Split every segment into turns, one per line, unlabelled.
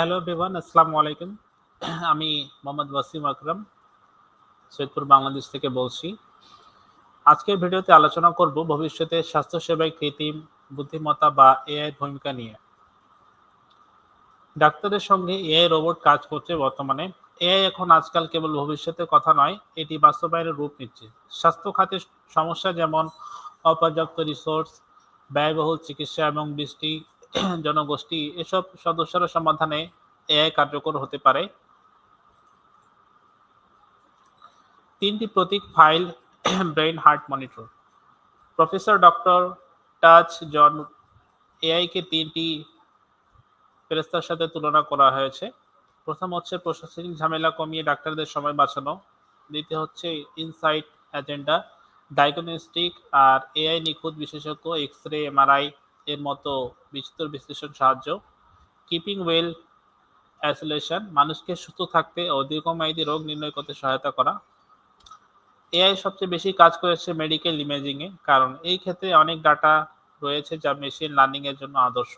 Hello everyone, আসসালামু আলাইকুম। আমি মোহাম্মদ ওয়াসিম আকরাম, সৈয়দপুর, বাংলাদেশ থেকে বলছি। আজকের ভিডিওতে আলোচনা করব ভবিষ্যতে স্বাস্থ্যসেবায় কৃত্রিম বুদ্ধিমত্তা বা এআই ভূমিকা নিয়ে। ডাক্তারের সঙ্গে এআই রোবট কাজ করছে বর্তমানে। এআই এখন আজকাল কেবল ভবিষ্যতের কথা নয়, এটি বাস্তবায়নের রূপ নিচ্ছে। স্বাস্থ্য খাতের সমস্যা যেমন অপর্যাপ্ত রিসোর্স ব্যয়বহুল চিকিৎসা এবং বৃষ্টি জনগোষ্ঠী, এসব সদস্যরা সমাধানে এআই কার্যকর হতে পারে। তিনটি প্রতীক file brain heart monitor. Professor doctor touch John এআইকে তিনটি ফেরেস্তার সাথে তুলনা করা হয়েছে। প্রথম হচ্ছে প্রশাসনিক ঝামেলা কমিয়ে ডাক্তারদের সময় বাঁচানো। দ্বিতীয় হচ্ছে ইনসাইট এজেন্ডা, ডায়াগনস্টিক আর এআই নিখুঁত বিশেষজ্ঞ এক্স রে এমআরআই এর মতো বিচিত্র বিশ্লেষণ সাহায্য। কিপিং ওয়েল অ্যাসোলেশন মানুষকে সুস্থ থাকতে ও দীর্ঘমেয়াদী রোগ নির্ণয় করতে সহায়তা করা। এআই সবচেয়ে বেশি কাজ করেছে মেডিকেল ইমেজিংয়ে কারণ এই ক্ষেত্রে অনেক ডাটা রয়েছে যা মেশিন লার্নিংয়ের জন্য আদর্শ।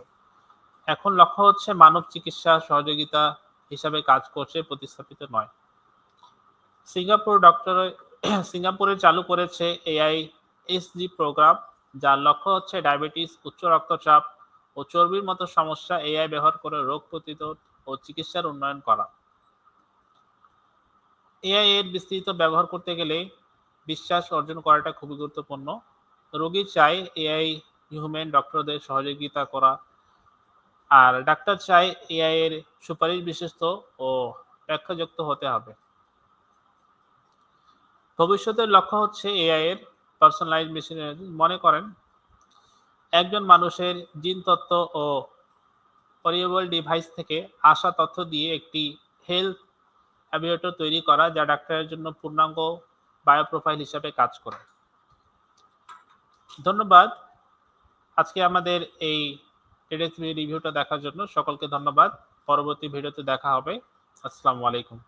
এখন লক্ষ্য হচ্ছে মানব চিকিৎসা সহযোগিতা হিসাবে কাজ করছে, প্রতিস্থাপিত নয়। সিঙ্গাপুর ডক্টর সিঙ্গাপুরে চালু করেছে এআই এসজি প্রোগ্রাম যার লক্ষ্য হচ্ছে ডায়াবেটিস, উচ্চ রক্তচাপ ও চর্বির মতো সমস্যা এআই ব্যবহার করে রোগ প্রতিরোধ ও চিকিৎসার উন্নয়ন করা। এআই এর বিস্তৃত ব্যবহার করতে গেলে বিশ্বাস অর্জন করাটা খুবই গুরুত্বপূর্ণ। রোগী চায় এআই, হিউম্যান ডক্টরদের সহযোগিতা করা আর ডাক্তার চায় এআই এর সুপারিশ বিশিষ্ট ও ব্যাখ্যাযুক্ত হতে হবে। ভবিষ্যতের লক্ষ্য হচ্ছে এআই এর পার্সোনালাইজ মেশিন মনে করেন, একজন মানুষের জিন তত্ত্ব ও পরিয়েবল ডিভাইস থেকে আসা তথ্য দিয়ে একটি হেলথ অ্যাবিয়েটর তৈরি করা যা ডাক্তারের জন্য পূর্ণাঙ্গ বায়োপ্রোফাইল হিসাবে কাজ করে। ধন্যবাদ আজকে আমাদের এই রিভিউটা দেখার জন্য। সকলকে ধন্যবাদ। পরবর্তী ভিডিওতে দেখা হবে। আসসালামু আলাইকুম।